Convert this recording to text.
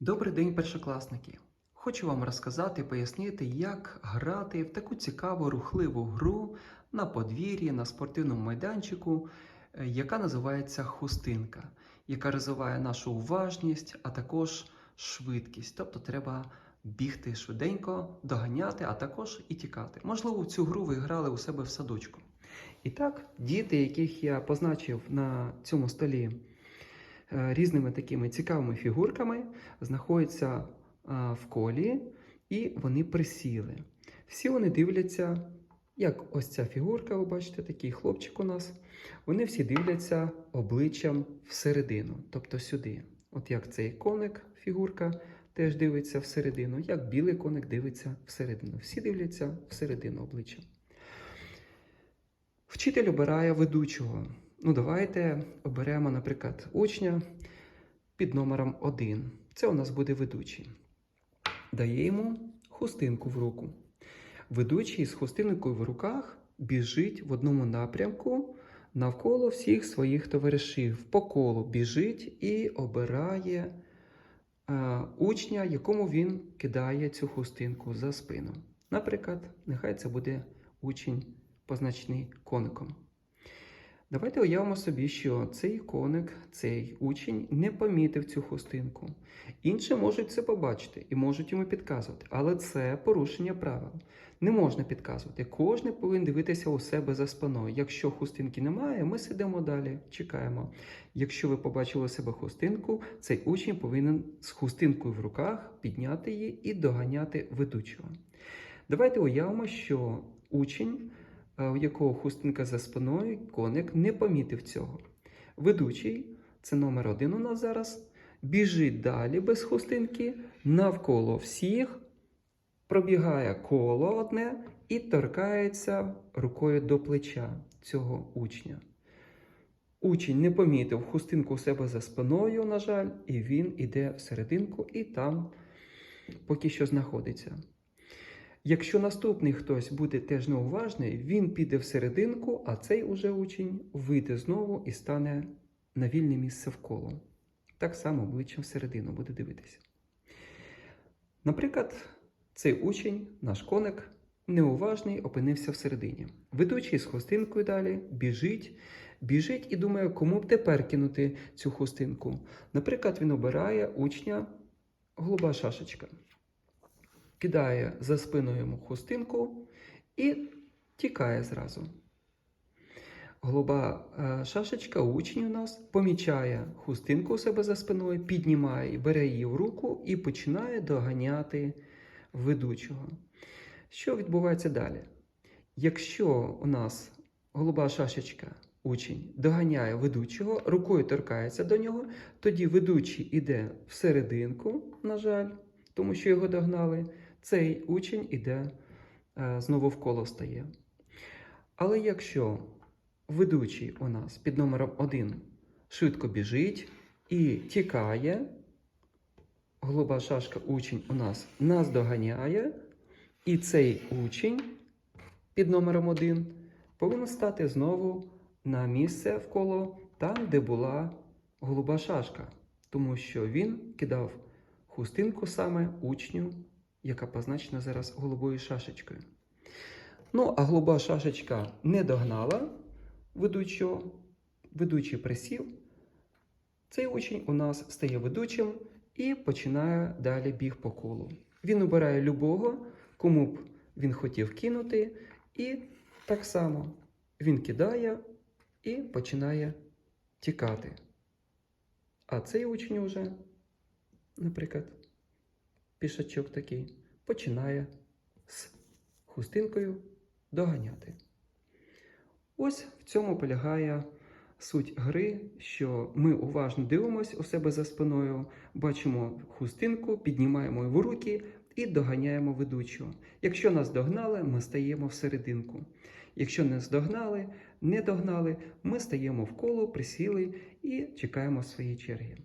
Добрий день, першокласники! Хочу вам розказати, пояснити, як грати в таку цікаву рухливу гру на подвір'ї, на спортивному майданчику, е, яка називається хустинка, яка розвиває нашу уважність, а також швидкість. Тобто треба бігти швиденько, доганяти, а також і тікати. Можливо, цю гру ви грали у себе в садочку. І так, діти, яких я позначив на цьому столі різними такими цікавими фігурками, знаходяться в колі і вони присіли. Всі вони дивляться, як ось ця фігурка, ви бачите, такий хлопчик у нас. Вони всі дивляться обличчям всередину, тобто сюди. От як цей коник, фігурка теж дивиться всередину, як білий коник дивиться всередину. Всі дивляться всередину обличчя. Вчитель обирає ведучого. Ну, давайте оберемо, наприклад, учня під номером 1. Це у нас буде ведучий. Дає йому хустинку в руку. Ведучий з хустинкою в руках біжить в одному напрямку навколо всіх своїх товаришів. По колу біжить і обирає е, учня, якому він кидає цю хустинку за спину. Наприклад, нехай це буде учень, позначений коником. Давайте уявимо собі, що цей коник, цей учень не помітив цю хустинку. Інші можуть це побачити і можуть йому підказувати, але це порушення правил. Не можна підказувати. Кожен повинен дивитися у себе за спиною. Якщо хустинки немає, ми сидимо далі, чекаємо. Якщо ви побачили у себе хустинку, цей учень повинен з хустинкою в руках підняти її і доганяти ведучого. Давайте уявимо, що учень у якого хустинка за спиною, коник не помітив цього. Ведучий, це номер один у нас зараз, біжить далі без хустинки, навколо всіх, пробігає коло одне і торкається рукою до плеча цього учня. Учень не помітив хустинку у себе за спиною, на жаль, і він іде всерединку і там поки що знаходиться. Якщо наступний хтось буде теж неуважний, він піде всерединку, а цей уже учень вийде знову і стане на вільне місце вколо. Так само обличчям всередину буде дивитися. Наприклад, цей учень, наш коник, неуважний, опинився всередині. Ведучий з хустинкою далі біжить, біжить і думає, кому б тепер кинути цю хустинку. Наприклад, він обирає учня голуба шашечка кидає за спиною йому хустинку і тікає зразу. Голуба е, шашечка, учень у нас помічає хустинку у себе за спиною, піднімає, бере її в руку і починає доганяти ведучого. Що відбувається далі? Якщо у нас голуба шашечка, учень, доганяє ведучого, рукою торкається до нього, тоді ведучий іде всерединку, на жаль, тому що його догнали цей учень іде е, знову в коло стає. Але якщо ведучий у нас під номером 1 швидко біжить і тікає, голуба шашка учень у нас нас доганяє, і цей учень під номером 1 повинен стати знову на місце вколо там, де була голуба шашка, тому що він кидав хустинку саме учню яка позначена зараз голубою шашечкою. Ну, а голуба шашечка не догнала ведучого, ведучий присів. Цей учень у нас стає ведучим і починає далі біг по колу. Він обирає любого, кому б він хотів кинути, і так само він кидає і починає тікати. А цей учень уже, наприклад, пішачок такий починає з хустинкою доганяти. Ось в цьому полягає суть гри, що ми уважно дивимося у себе за спиною, бачимо хустинку, піднімаємо в руки і доганяємо ведучого. Якщо нас догнали, ми стаємо всерединку. Якщо нас догнали, не догнали, ми стаємо в коло, присіли і чекаємо своєї черги.